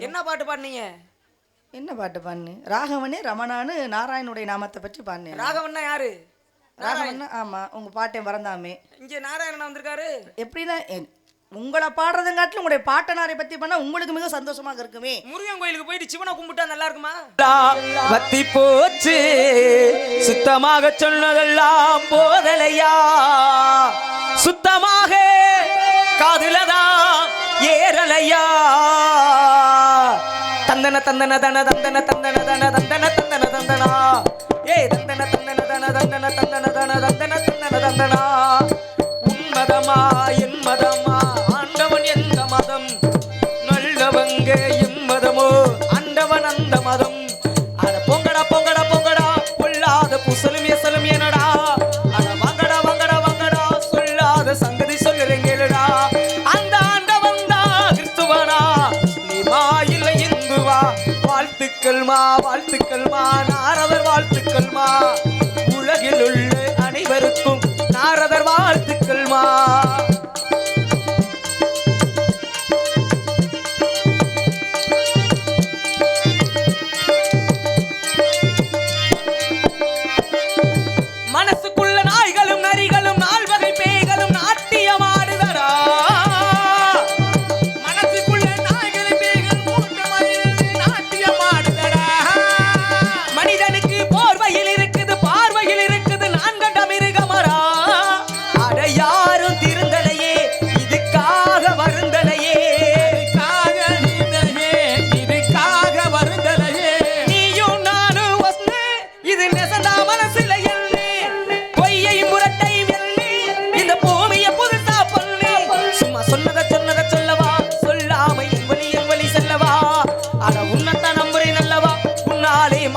என்ன பாட்டு பாடுனீங்க? என்ன பாட்டு பாடினு? ராகவனே ரமணான்னு நாராயணுடைய நாமத்தை பற்றி பாடினேன் ராகவன்னா யாரு? ராகவன் ஆமா உங்க பாட்டை மறந்தாமே. இங்க நாராயணன் வந்திருக்காரு. எப்படின்னா என்- உங்களை பாடுறதுங்காட்டிலும் உங்களுடைய பாட்டனாரை பத்தி பண்ணா உங்களுக்கு மிக சந்தோஷமாக இருக்குமே. முருகன் கோயிலுக்கு போயிட்டு சிவனை கும்பிட்டா நல்லா இருக்குமா? வத்தி போச்சு. சுத்தமாக சொன்னதெல்லாம் போதலையா? சுத்தமாக காதுலதான் ஏறலையா? தந்தன தந்தன தன தந்தன தந்தன தன தந்தன தந்தன தந்தனா. ஏ தந்தன தந்தன தன தந்தன தந்தன தன தந்தன தந்தன தந்தனா. உன்மதமா என் மதமா? ஆண்டவன் எந்த மதம்? நல்லவங்க எம்மதமோ ஆண்டவன் அந்த மதம். வாழ்த்துக்கள்மா மா வாழ்த்துக்கள் மா நாரதர் வாழ்த்துக்கள் மா உலகில் உள்ள அனைவருக்கும் நாரதர் வாழ்த்துக்கள்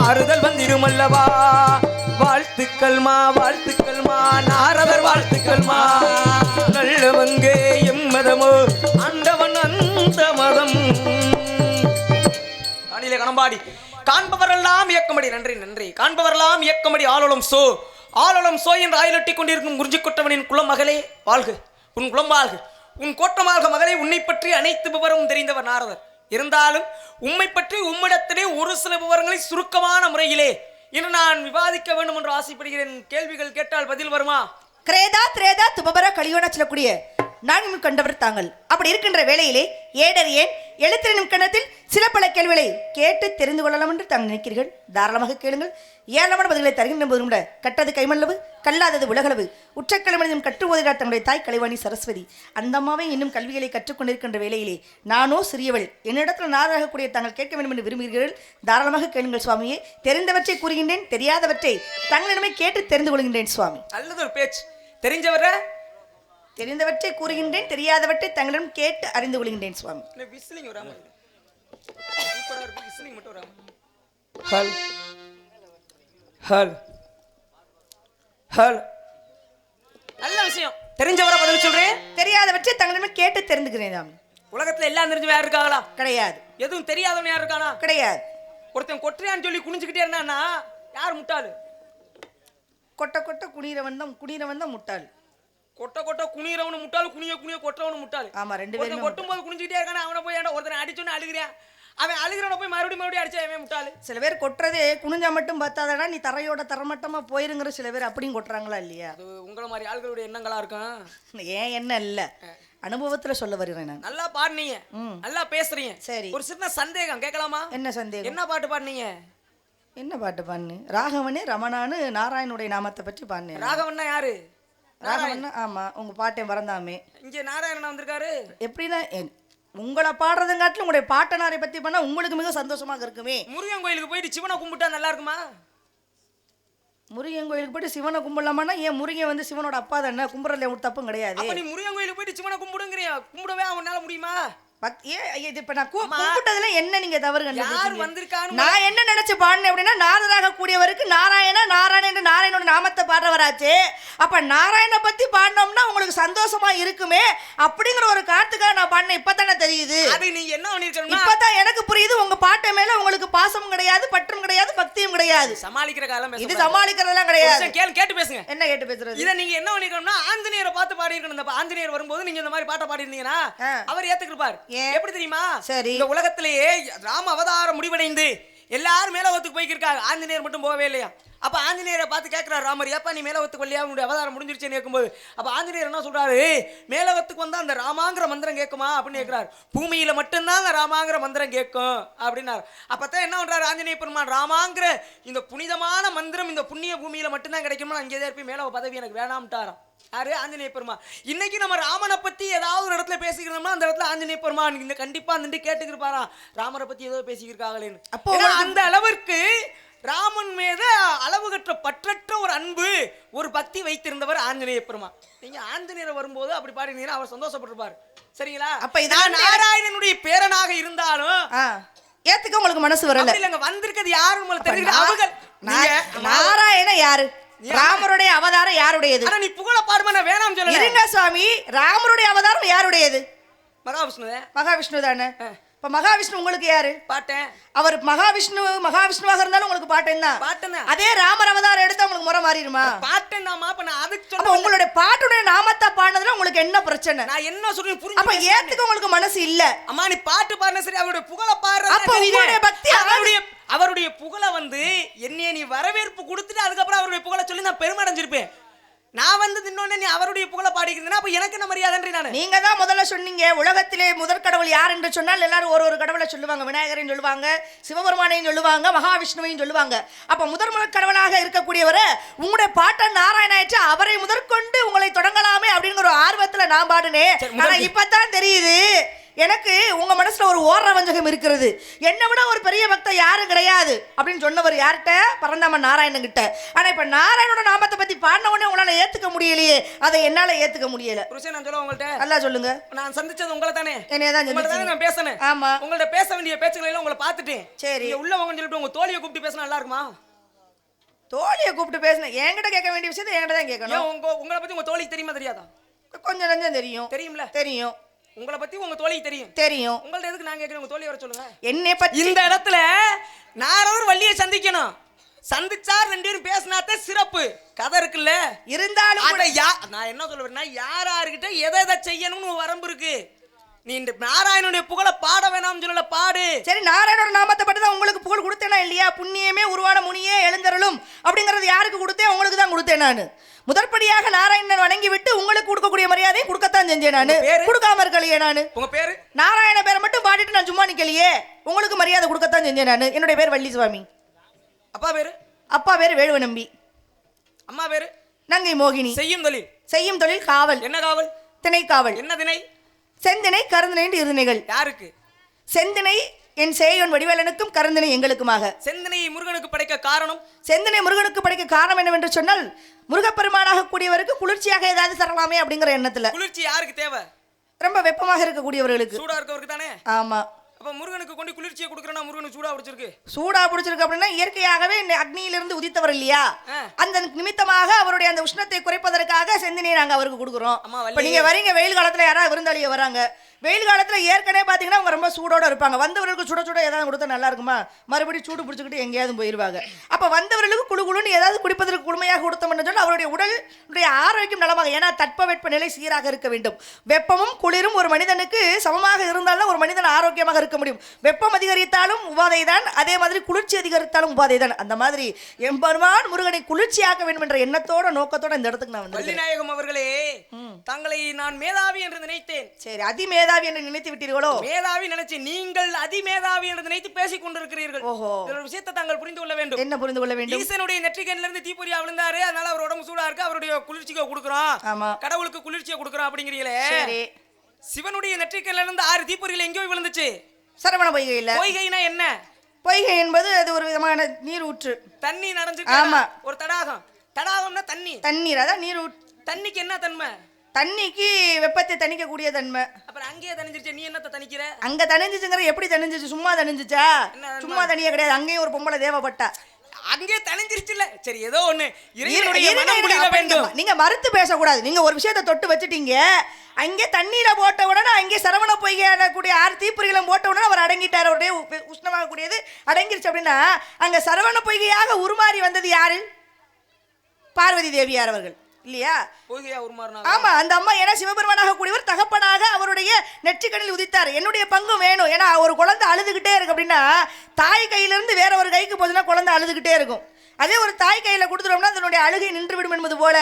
ஆறுதல் வந்திருமல்லவா வாழ்த்துக்கள் மா வாழ்த்துக்கள் மா நாரதர் வாழ்த்துக்கள் மா. நல்லவங்க எம்மதமோ ஆண்டவன் அந்த மதம். கணம்பாடி. காண்பவரெல்லாம் இயக்கமடி. நன்றி நன்றி. காண்பவரெல்லாம் இயக்கமடி. ஆளுளம் சோ. ஆளுளம் சோ என்று ஆயிலட்டி கொண்டிருக்கும் குறிஞ்சி கொட்டவனின் குலம் மகளே வாழ்க. உன் குலம் வாழ்க. உன் கோட்டமாக மகளை. உன்னை பற்றி அனைத்து விவரமும் தெரிந்தவர் நாரதர். இருந்தாலும் உம்மை பற்றி உம்மிடத்திலே ஒரு சில விவரங்களை சுருக்கமான முறையிலே இன்று நான் விவாதிக்க வேண்டும் என்று ஆசைப்படுகிறேன். கேள்விகள் கேட்டால் பதில் வருமா? கிரேதா திரேதா துபபர கலியோட சொல்லக்கூடிய நான்கு கண்டவர் தாங்கள். அப்படி இருக்கின்ற வேளையிலே ஏடர் ஏன் எழுத்திரனும் கணத்தில் சில பல கேள்விகளை கேட்டு தெரிந்து கொள்ளலாம் என்று தாங்கள் நினைக்கிறீர்கள். தாராளமாக கேளுங்கள். ஏராளமான பதில்களை தருகின்ற போதும் கூட கட்டது கைமல்லவு கல்லாதது உலகளவு. உச்சக்கிழமனிலும் கற்றுவதுகிறார் தங்களுடைய தாய் கலைவாணி சரஸ்வதி. அந்த அம்மாவே இன்னும் கல்விகளை கற்றுக்கொண்டிருக்கின்ற வேளையிலே நானோ சிறியவள். என்னிடத்தில் நாராகக்கூடிய தாங்கள் கேட்க வேண்டும் என்று விரும்புகிறீர்கள். தாராளமாக கேளுங்கள் சுவாமியே. தெரிந்தவற்றை கூறுகின்றேன் தெரியாதவற்றை தங்களிடமே கேட்டு தெரிந்து கொள்கின்றேன் சுவாமி. நல்லது ஒரு பேச்சு. தெரிஞ்சவரை தெரிந்தவற்றை கூறுகின்றேன் தெரியாதவற்றை தங்களிடம் கேட்டு அறிந்து கொள்கின்றேன் சுவாமி. இல்லை விசிலிங் வராம சூப்பராக இருக்கு. விசிலிங் மட்டும் வராம ஹல் ஹல் ஹல் நல்ல விஷயம். தெரிஞ்சவரை பதில் சொல்றேன் தெரியாதவற்றை தங்களிடம் கேட்டு தெரிந்துக்கிறேன் உலகத்துல எல்லாம் தெரிஞ்சு யார் இருக்காங்களா? கிடையாது. எதுவும் தெரியாதவன் யார் இருக்கானா? கிடையாது. ஒருத்தன் கொட்டுறியான்னு சொல்லி குனிஞ்சுக்கிட்டே இருந்தான்னா யார் முட்டாளு? கொட்ட கொட்ட குனிறவன் தான் குனிறவன் தான் முட்டாள். கொட்ட கொட்ட குனியறவனு முட்டாளு குனிய குனிய கொட்டுறவனு முட்டாளு. ஆமா ரெண்டு பேருமே கொட்டும் போது குனிஞ்சுக்கிட்டே இருக்கானே அவனை போய் ஏன்டா ஒருத்தனை அடிச்சோன்னு அழுகிறேன் அவன் அழுகிறவனை போய் மறுபடியும் மறுபடியும் அடிச்சா அவன் முட்டாளு. சில பேர் கொட்டுறதே குனிஞ்சா மட்டும் பார்த்தாதடா நீ தரையோட தரமட்டமா போயிருங்கிற சில பேர் அப்படியும் கொட்டுறாங்களா இல்லையா? அது உங்களை மாதிரி ஆள்களுடைய எண்ணங்களா இருக்கும்? ஏன் என்ன இல்ல? அனுபவத்துல சொல்ல வருகிறேன் நான். நல்லா பாடுனீங்க. நல்லா பேசுறீங்க. சரி. ஒரு சின்ன சந்தேகம் கேட்கலாமா? என்ன சந்தேகம்? என்ன பாட்டு பாடுனீங்க? என்ன பாட்டு பாடினு? ராகவனே ரமணான்னு நாராயணுடைய நாமத்தை பற்றி பாடினேன். ராகவன்னா யாரு? ராகவன் ஆமா உங்க பாட்டை மறந்தாமே. இங்க நாராயணன் வந்திருக்காரு. எப்படின்னா உங்களை பாடுறதுங்காட்டிலும் உங்களுடைய பாட்டனாரை பத்தி பண்ணா உங்களுக்கு மிக சந்தோஷமாக இருக்குமே. முருகன் கோயிலுக்கு போயிட்டு சிவனை கும்பிட்டா நல்லா இருக்குமா? முருகன் கோயிலுக்கு போயிட்டு சிவனை கும்பிடலாமான்னா ஏன் முருகன் வந்து சிவனோட அப்பா தானே? கும்பிட்றதுல ஒரு தப்பும் கிடையாது. நீ முருகன் கோயிலுக்கு போயிட்டு சிவனை கும்பிடுங்கிறியா? கும்பிடவே அவனால முடியுமா? என்ன நீங்க தவறு யார்? வந்திருக்கான்னு நான் என்ன நினைச்சு பாடினேன் அப்படின்னா நாரதாக கூடியவருக்கு நாராயண நாராயண நாராயணோட நாமத்தை பாடுறவராச்சே. அப்ப நாராயண பத்தி பாடினோம்னா உங்களுக்கு சந்தோஷமா இருக்குமே அப்படிங்கிற ஒரு காரணத்துக்காக நான் பாடினேன். இப்பதானே தெரியுது. அது நீ என்ன பண்ணிருக்கணும்னா இப்பதான் எனக்கு புரியுது உங்க பாட்டு மேல உங்களுக்கு பாசமும் கிடையாது பற்றும் கிடையாது பக்தியும் கிடையாது. சமாளிக்கிற காலம் இது சமாளிக்கிறதெல்லாம் கிடையாது. கேளு கேட்டு பேசுங்க. என்ன கேட்டு பேசுறது? இத நீங்க என்ன பண்ணிருக்கணும்னா ஆஞ்சநேயரை பார்த்து பாடி இருக்கணும் ஆஞ்சநேயர் வரும்போது நீங்க இந்த மாதிரி பாட்டை பாடி இருந்தீங்கன்னா. அவர் ஏத்துக்கிருப்பார்? எப்படி தெரியுமா? சரி. இந்த உலகத்திலேயே ராம அவதாரம் முடிவடைந்து எல்லாரும் மேலோகத்துக்கு போய்க்கிருக்காங்க. ஆஞ்சநேயர் மட்டும் போகவே இல்லையா? அப்ப ஆஞ்சநேயரை பார்த்து கேட்கிறார் ராமர் ஏப்பா நீ மேலோகத்துக்கு வரலையா உன்னுடைய அவதாரம் முடிஞ்சிருச்சேன்னு கேட்கும்போது. அப்ப ஆஞ்சநேயர் என்ன சொல்றாரு? மேலோகத்துக்கு வந்தா அந்த ராமாங்கிற மந்திரம் கேட்குமா? அப்படின்னு கேட்கிறார். பூமியில மட்டும்தான் அந்த ராமாங்கிற மந்திரம் கேட்கும் அப்படின்னார். அப்பதான் என்ன பண்றாரு ஆஞ்சநேய பெருமான்? ராமாங்கிற இந்த புனிதமான மந்திரம் இந்த புண்ணிய பூமியில மட்டும்தான் கிடைக்குமா? அங்கே இருப்பி மேலோக பதவி எனக்கு வேணாம்ட்டாராம். யாரு? ஆஞ்சநேய பெருமான். இன்னைக்கு நம்ம ராமனை பத்தி ஏதாவது ஒரு இடத்துல பேசிக்கிறோம்னா அந்த இடத்துல ஆஞ்சநேய பெருமான் இந்த கண்டிப்பா நின்று கேட்டுக்கிருப்பாரா ராமரை பத்தி ஏதோ பேசிக்கிருக்காங்களேன்னு. அப்போ அந்த அளவிற்கு ராமன் மீது அளவு கற்ற பற்றற்ற ஒரு அன்பு ஒரு பக்தி வைத்திருந்தவர் ஆஞ்சநேய பெருமான். நீங்க ஆஞ்சநேயர் வரும்போது அப்படி பாடினீங்கன்னா அவர் சந்தோஷப்பட்டிருப்பார். சரிங்களா? அப்ப நான் நாராயணனுடைய பேரனாக இருந்தாலும் ஏத்துக்க உங்களுக்கு மனசு வரல. இல்லைங்க வந்திருக்கிறது யாரும் உங்களுக்கு தெரியல அவங்க நாராயண யாரு? ராமருடைய அவதாரம் யாருடையது? ஆனா நீ புகழ பாடுமா நான் வேணாம் இருங்க சுவாமி ராமருடைய அவதாரம் யாருடையது? மகாவிஷ்ணுவே. மகாவிஷ்ணு தானே இப்ப மகாவிஷ்ணு உங்களுக்கு யாரு? பாட்டேன் அவர் மகாவிஷ்ணு மகாவிஷ்ணுவாக இருந்தாலும் உங்களுக்கு பாட்டன் தான் பாட்டன். அதே ராமர் அவதாரம் எடுத்தா உங்களுக்கு முறை மாறிடுமா? பாட்டேன் நான் அப்ப நான் அதுக்கு அப்ப சொல்ல உங்களுடைய பாட்டுடைய நாமத்தை பாடினதுல உங்களுக்கு என்ன பிரச்சனை? நான் என்ன சொல்றேன் அப்ப புரிஞ்சு ஏத்துக்க உங்களுக்கு மனசு இல்ல. அம்மா நீ பாட்டு பாடின சரி அவருடைய புகழ பாடுற அப்ப உங்களுடைய பக்தி அவருடைய அவருடைய புகழ வந்து என்னைய நீ வரவேற்பு கொடுத்துட்டு அதுக்கப்புறம் அவருடைய புகழ சொல்லி நான் பெருமை அடைஞ்சிருப்பேன். நான் வந்து இன்னொன்னு நீ அவருடைய புகழ பாடிக்கிறேன்னா அப்ப எனக்கு என்ன மரியாதைன்றி நானு? நீங்க தான் முதல்ல சொன்னீங்க. உலகத்திலே முதற் கடவுள் யார் என்று சொன்னால் எல்லாரும் ஒரு ஒரு கடவுளை சொல்லுவாங்க. விநாயகரையும் சொல்லுவாங்க சிவபெருமானையும் சொல்லுவாங்க மகாவிஷ்ணுவையும் சொல்லுவாங்க. அப்ப முதற் முதற் கடவுளாக இருக்கக்கூடியவரை உங்களுடைய பாட்டன் நாராயணாயிற்று அவரை முதற்கொண்டு உங்களை தொடங்கலாமே அப்படிங்கிற ஒரு ஆர்வத்துல நான் பாடுனேன். சரி, முதல் ஆனா இப்பதான் தெரியுது. எனக்கு உங்க மனசுல ஒரு ஓர வஞ்சகம் இருக்கிறது. என்னை விட ஒரு பெரிய பக்தர் யாரும் கிடையாது அப்படின்னு சொன்னவர் யார்கிட்ட? பரந்தாமன் நாராயணன் கிட்ட. ஆனா இப்ப நாராயணோட நாமத்தை பத்தி பாடின உடனே உங்களால ஏத்துக்க முடியலையே. அதை என்னால ஏத்துக்க முடியல. புருஷன் நான் சொல்ல உங்கள்ட்ட. நல்லா சொல்லுங்க. நான் சந்திச்சது உங்களை தானே என்னைய தான் சந்திச்சீங்க. நான் பேசினேன். ஆமா. உங்கள்ட்ட பேச வேண்டிய பேச்சுக்களை எல்லாம் உங்களை பார்த்துட்டேன். சரி. உள்ள வாங்கன்னு சொல்லிட்டு உங்க தோழியை கூப்பிட்டு பேசினா நல்லா இருக்குமா? தோழியை கூப்பிட்டு பேசினேன் என்கிட்ட கேட்க வேண்டிய விஷயத்தை என்கிட்ட தான் கேட்கணும். உங்க உங்களை பத்தி உங்க தோழிக்கு தெரியுமா தெரியாதா? கொஞ்சம் நஞ்சம் தெரியும். தெரியும்ல. தெரியும். உங்களை பத்தி உங்க தோழிக்கு தெரியும். தெரியும். உங்கள்ட்ட எதுக்கு நான் கேட்கிறேன்? உங்க தோழி வர சொல்லுங்க. என்னை பத்தி இந்த இடத்துல நாரவர் வள்ளியை சந்திக்கணும். சந்திச்சா ரெண்டு பேரும் பேசினாத்தே சிறப்பு. கதை இருக்குல்ல? இருந்தாலும் அட யா நான் என்ன சொல்ல வரேன்னா யார் யாருக்கிட்ட எதை எதை செய்யணும்னு வரம்பு இருக்கு. நீ இந்த நாராயணனுடைய புகழ பாட வேணாம்னு சொல்லல பாடு. சரி நாராயணோட நாமத்தை பற்றி தான் உங்களுக்கு புகழ் கொடுத்தேனா இல்லையா? புண்ணியமே உருவான முனியே எழுந்தருளும். அப்படிங்கறது யாருக்கு கொடுத்தேன் உங்களுக்கு தான் கொடுத்தேன் நான். முதற்படியாக நாராயணன் வணங்கி விட்டு உங்களுக்கு கொடுக்கக்கூடிய மரியாதையை கொடுக்கத்தான் செஞ்சேன் நான்? கொடுக்காம இருக்கலையே நான். உங்க பேரு? நாராயண பேரை மட்டும் பாடிட்டு நான் சும்மா நிக்கலையே. உங்களுக்கு மரியாதை கொடுக்கத்தான் செஞ்சேன் நான். என்னுடைய பேர் வள்ளி சுவாமி. அப்பா பேரு? அப்பா பேர் வேலுவ நம்பி அம்மா பேரு? நங்கை மோகினி. செய்யும் தொழில். செய்யும் தொழில் காவல். என்ன காவல்? திணை காவல் என்ன திணை? செந்தினை கருந்தினை இருதினைகள் யாருக்கு? செந்தினை என் சேயோன் வடிவேலனுக்கும் கருந்தினை எங்களுக்குமாக. செந்தனை முருகனுக்கு படைக்க காரணம்? செந்தினை முருகனுக்கு படைக்க காரணம் என்னவென்று சொன்னால் முருகப்பெருமானாக கூடியவருக்கு குளிர்ச்சியாக ஏதாவது தரலாமே அப்படிங்கிற எண்ணத்துல. குளிர்ச்சி யாருக்கு தேவை? ரொம்ப வெப்பமாக இருக்கக்கூடியவர்களுக்கு. சூடா இருக்கவருக்கு தானே? ஆமா. அப்ப முருகனுக்கு கொண்டு குளிர்ச்சியை கொடுக்குறேன்னா முருகனுக்கு சூடா பிடிச்சிருக்கு. சூடா பிடிச்சிருக்கு அப்படின்னா இயற்கையாகவே அக்னியிலிருந்து உதித்தவர் இல்லையா. அந்த நிமித்தமாக அவருடைய அந்த உஷ்ணத்தை குறைப்பதற்காக செந்தினை நாங்க அவருக்கு கொடுக்குறோம். நீங்க வரீங்க வெயில் காலத்துல யாராவது விருந்தாளிய வராங்க. வெயில் காலத்துல ஏற்கனவே பாத்தீங்கன்னா அவங்க ரொம்ப சூடோட இருப்பாங்க. வந்தவர்களுக்கு சுட சுட ஏதாவது கொடுத்தா நல்லா இருக்குமா? மறுபடியும் சூடு பிடிச்சிக்கிட்டு எங்கேயாவது போயிருவாங்க. அப்ப வந்தவர்களுக்கு குழு குழுன்னு ஏதாவது குடிப்பதற்கு குளுமையாக கொடுத்தோம்னு சொன்னா அவருடைய உடலுடைய ஆரோக்கியம் நலமாக ஏன்னா தட்பவெப்ப நிலை சீராக இருக்க வேண்டும். வெப்பமும் குளிரும் ஒரு மனிதனுக்கு சமமாக இருந்தால்தான் ஒரு மனிதன் ஆரோக்கியமாக இருக்க முடியும். வெப்பம் அதிகரித்தாலும் உபாதை தான் அதே மாதிரி குளிர்ச்சி அதிகரித்தாலும் உபாதை தான் அந்த மாதிரி எம்பெருமான் முருகனை குளிர்ச்சியாக்க வேண்டும் என்ற எண்ணத்தோட நோக்கத்தோட இந்த இடத்துக்கு நான் வள்ளிநாயகம் அவர்களே தங்களை நான் மேதாவி என்று நினைத்தேன். சரி அதிமேதாவி என்று நினைத்து விட்டீர்களோ? மேதாவி நினைச்சு நீங்கள் அதிமேதாவி என்று நினைத்து பேசிக் கொண்டிருக்கிறீர்கள். ஓஹோ. ஒரு விஷயத்தை தாங்கள் புரிந்து கொள்ள வேண்டும். என்ன புரிந்து கொள்ள வேண்டும்? ஈசனுடைய நெற்றிக்கண்ல இருந்து தீப்பொறியா விழுந்தாரு அதனால அவர் உடம்பு சூடா இருக்கு. அவருடைய குளிர்ச்சிக்கு கொடுக்குறோம் ஆமா. கடவுளுக்கு குளிர்ச்சியை கொடுக்குறோம் அப்படிங்கிறீங்களே. சிவனுடைய நெற்றிக்கண்ல இருந்து ஆறு தீப்பொறிகள் எங்கேயோ விழுந்துச்சு. சரவண பொய்கையில் பொய்கைனா என்ன? பொய்கை என்பது அது ஒரு விதமான நீர் ஊற்று தண்ணி நடந்து ஆமா. ஒரு தடாகம். தடாகம்னா தண்ணி. தண்ணீர்? அதான் நீர் ஊற்று தண்ணிக்கு என்ன தன்மை? தண்ணிக்கு வெப்பத்தை தணிக்கக்கூடிய தன்மை. அப்புறம் அங்கேயே தணிஞ்சிருச்சு. நீ என்னத்த தணிக்கிற? அங்க தணிஞ்சிச்சுங்கிற எப்படி தணிஞ்சிச்சு? சும்மா தணிஞ்சிச்சா? என்ன சும்மா தனியா கிடையாது. அங்கேயும் ஒரு பொம்பளை தேவைப்பட்டா. அங்கே தணிஞ்சிருச்சுல சரி ஏதோ ஒண்ணு. நீங்க- மறுத்து பேசக்கூடாது. நீங்க ஒரு விஷயத்தை தொட்டு வச்சுட்டீங்க. அங்கே தண்ணீரை போட்ட உடனே அங்கே சரவண பொய்கையான கூடிய ஆறு தீப்பொறிகளும் போட்ட உடனே அவர் அடங்கிட்டார். அவருடைய உ- உஷ்ணமாக கூடியது அடங்கிருச்சு அப்படின்னா அங்க சரவண பொய்கையாக உருமாறி வந்தது யாரு? பார்வதி தேவியார் அவர்கள். இல்லையா? ஆமா அந்த அம்மா ஏன்னா சிவபெருமானாக கூடியவர் தகப்பனாக அவருடைய நெற்றிக்கண்ணில் உதித்தார். என்னுடைய பங்கும் வேணும். ஏன்னா ஒரு குழந்தை அழுதுகிட்டே இருக்கு அப்படின்னா தாய் கையில இருந்து வேற ஒரு கைக்கு போச்சுன்னா குழந்தை அழுதுகிட்டே இருக்கும். அதே ஒரு தாய் கையில கொடுத்துட்டோம்னா அதனுடைய அழுகை நின்று விடும் என்பது போல